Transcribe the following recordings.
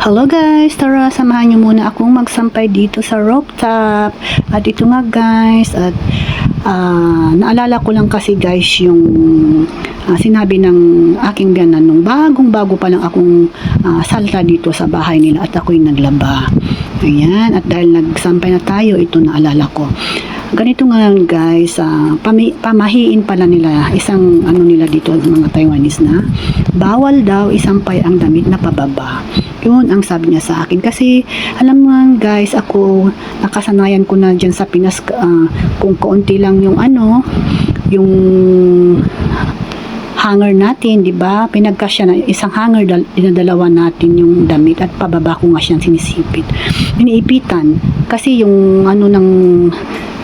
Hello guys, tara samahan niyo muna akong magsampay dito sa rooftop. At ito nga guys, at ah, naalala ko lang kasi guys yung ah, sinabi ng aking biyanan nung bagong bago pa lang akong ah, salta dito sa bahay nila at ako'y naglaba. Ayan, at dahil nagsampay na tayo, ito naalala ko. Ganito nga guys, ah, pami- pamahiin pala nila isang ano nila dito mga Taiwanese na bawal daw isampay ang damit na pababa. Yun ang sabi niya sa akin kasi alam mo guys, ako nakasanayan ko na diyan sa Pinas ah, kung kaunti lang yung ano, yung hanger natin, di ba? Pinagkasya na isang hanger, dal- dinadalawa natin yung damit at pababa ko nga siyang sinisipit. Iniipitan. Kasi yung ano ng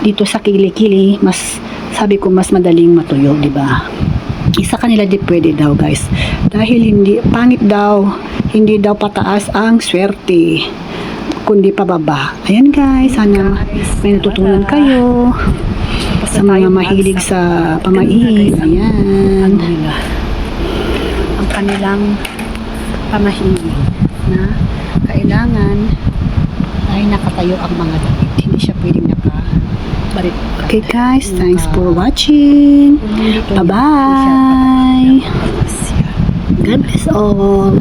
dito sa kilikili, mas sabi ko mas madaling matuyo, di ba? Isa kanila di pwede daw guys. Dahil hindi, pangit daw, hindi daw pataas ang swerte kundi pababa. Ayan guys, sana may natutunan kayo sa mga mahilig sa pamaihi. Ayan. ang kanilang pamahilig Na kailangan ay nakatayo ang mga damit. Hindi siya pwedeng. Okay guys, thanks for watching. Bye-bye. God bless all.